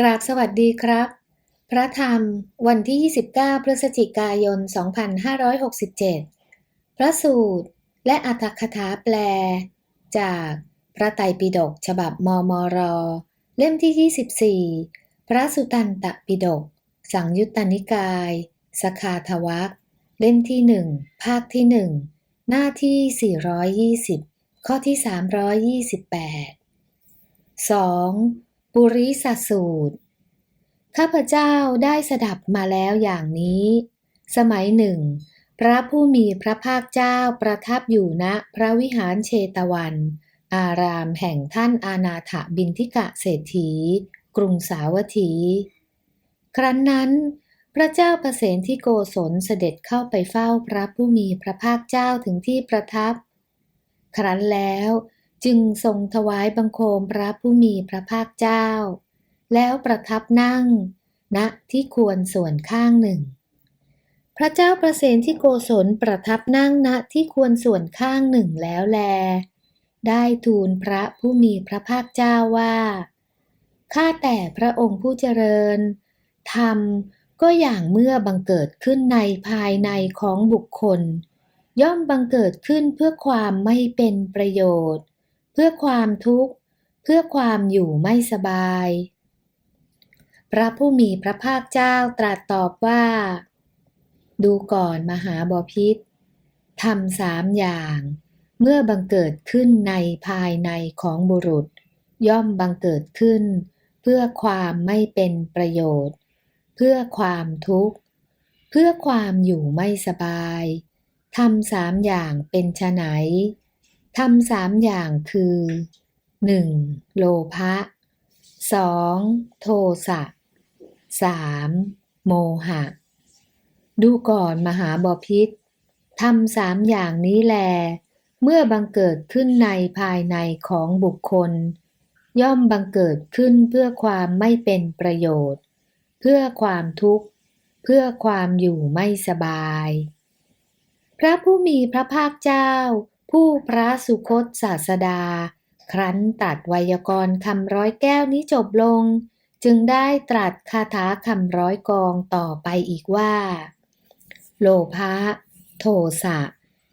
กราบสวัสดีครับ พระธรรมวันที่ 29 พฤศจิกายน 2567 พระสูตร และอัตถคถาแปล จากพระไตรปิฎกฉบับมมร เล่มที่ 24 พระสุตันตปิฎกสังยุตตนิกาย สคาทวักเล่มที่หนึ่งภาคที่หนึ่งหน้าที่ 420 ข้อที่ 328 2. ปุริสสูตร ข้าพเจ้าได้สดับมาแล้วอย่างนี้ สมัยหนึ่ง พระผู้มีพระภาคเจ้าประทับอยู่ณพระวิหารเชตวัน อารามแห่งท่านอานาถบินทิกะเศรษฐี กรุงสาวัตถี ครั้นนั้น พระเจ้าประเสนที่โกศลเสด็จเข้าไปเฝ้าพระผู้มีพระภาคเจ้าถึงที่ประทับ ครั้นแล้ว จึงทรงถวายบังคมพระผู้มีพระภาคเจ้า แล้วประทับนั่งณที่ควรส่วนข้างหนึ่ง พระเจ้าประเสนที่โกศลประทับนั่งณที่ควรส่วนข้างหนึ่งแล้วแล ได้ทูลพระผู้มีพระภาคเจ้าว่าข้าแต่พระองค์ผู้เจริญ ธรรมก็อย่างเมื่อบังเกิดขึ้นในภายในของบุคคล ย่อมบังเกิดขึ้นเพื่อความไม่เป็นประโยชน์ เพื่อความทุกข์ เพื่อความอยู่ไม่สบาย พระผู้มีพระภาคเจ้าตรัสตอบว่า ดูก่อนมหาบอพิษทำสามอย่าง เมื่อบังเกิดขึ้นในภายในของบุรุษ ย่อมบังเกิดขึ้น เพื่อความไม่เป็นประโยชน์ เพื่อความทุกข์ เพื่อความอยู่ไม่สบายทำสามอย่างเป็นไฉน ทำสามอย่างคือ 1. โลภะ 2. โทสะ 3. โมหะ ดูก่อนมหาบพิษทำสามอย่างนี้แล เมื่อบังเกิดขึ้นในภายในของบุคคล ย่อมบังเกิดขึ้นเพื่อความไม่เป็นประโยชน์ เพื่อความทุกข์ เพื่อความอยู่ไม่สบาย พระผู้มีพระภาคเจ้า ผู้พระสุคตศาสดา ครั้นตัดไวยากรณ์คำร้อยแก้วนี้จบลง จึงได้ตรัสคาถาคำร้อยกองต่อไปอีกว่า โลภะโทสะ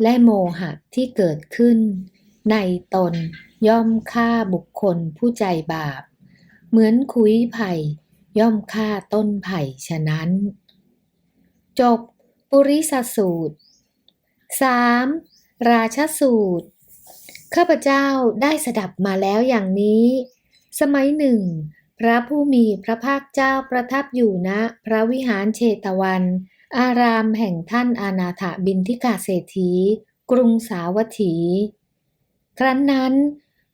และโมหะที่เกิดขึ้น ในตนย่อมฆ่าบุคคลผู้ใจบาป เหมือนคุยไผ่ย่อมฆ่าต้นไผ่ฉะนั้น จบ ปุริสสูตร 3. ราชสูตร ข้าพเจ้าได้สดับมาแล้วอย่างนี้ สมัยหนึ่ง พระผู้มีพระภาคเจ้าประทับอยู่ณพระวิหารเชตวัน อารามแห่งท่านอานาถบินทิกาเศรษฐี กรุงสาวัตถี ครั้นนั้น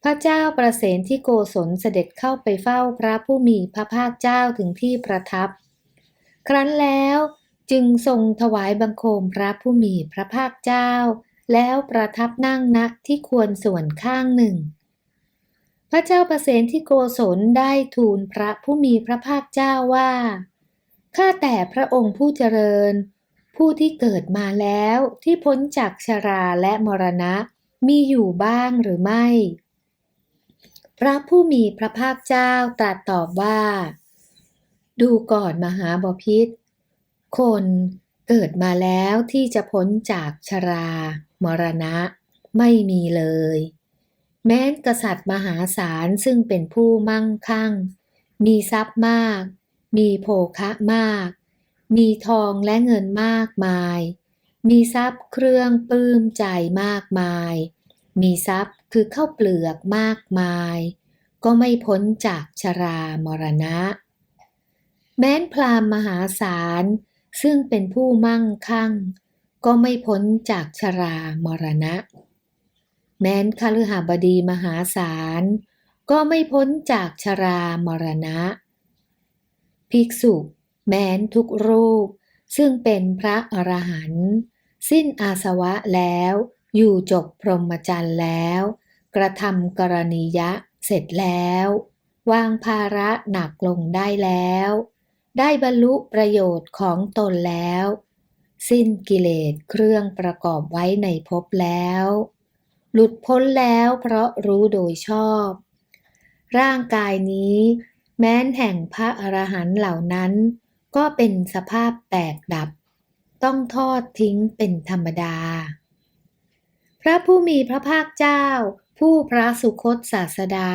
พระเจ้าประเสนที่โกศลเสด็จเข้าไปเฝ้าพระผู้มีพระภาคเจ้าถึงที่ประทับ ครั้นแล้วจึงทรงถวายบังคมพระผู้มีพระภาคเจ้า แล้วประทับนั่งณที่ควรส่วนข้างหนึ่ง พระเจ้าประเสนที่โกศลได้ทูลพระผู้มีพระภาคเจ้าว่าข้าแต่พระองค์ผู้เจริญ ผู้ที่เกิดมาแล้วที่พ้นจากชราและมรณะมีอยู่บ้างหรือไม่ พระผู้มีพระภาคเจ้าตรัสตอบว่า ดูก่อนมหาบพิษคนเกิดมาแล้วที่จะพ้นจากชรา มรณะ ไม่มีเลย แม้นกษัตริย์มหาศาลซึ่งเป็นผู้มั่งคั่ง มีทรัพย์มาก มีโภคะมาก มีทองและเงินมากมาย มีทรัพย์เครื่องปลื้มใจมากมาย มีทรัพย์คือข้าวเปลือกมากมาย ก็ไม่พ้นจากชรามรณะ แม้นพราหมณ์มหาศาลซึ่งเป็นผู้มั่งคั่ง ก็ไม่พ้นจากชรามรณะ แม้นคฤหบดีมหาศาล ก็ไม่พ้นจากชรามรณะ ภิกษุแม้นทุกรูป ซึ่งเป็นพระอรหันต์สิ้นอาสวะแล้ว อยู่จบพรหมจรรย์แล้ว กระทำกรณียะเสร็จแล้ว วางภาระหนักลงได้แล้ว ได้บรรลุประโยชน์ของตนแล้ว สิ้นกิเลสเครื่องประกอบไว้ในภพแล้ว หลุดพ้นแล้วเพราะรู้โดยชอบ ร่างกายนี้ แม้นแห่งพระอรหันต์เหล่านั้น ก็เป็นสภาพแตกดับ ต้องทอดทิ้งเป็นธรรมดา พระผู้มีพระภาคเจ้า ผู้พระสุคตศาสดา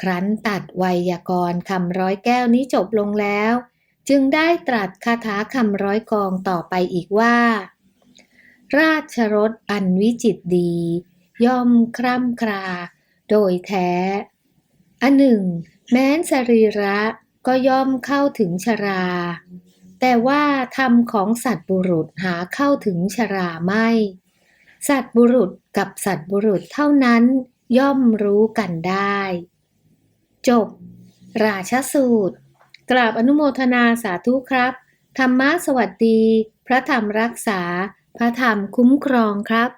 ครั้นตัดไวยากรณ์คำร้อยแก้วนี้จบลงแล้ว จึงได้ตรัสคาถาคำร้อยกองต่อไปอีกว่า ราชรสอันวิจิตดี ย่อมคร่ำครา โดยแท้ อันหนึ่ง แม้นสรีระก็ย่อมเข้าถึงชรา แต่ว่าธรรมของสัตว์บุรุษหาเข้าถึงชราไม่ สัตว์บุรุษกับสัตว์บุรุษเท่านั้นย่อมรู้กันได้ จบ ราชสูตร กราบอนุโมทนาสาธุครับ ธรรมะสวัสดี พระธรรมรักษา พระธรรมคุ้มครองครับ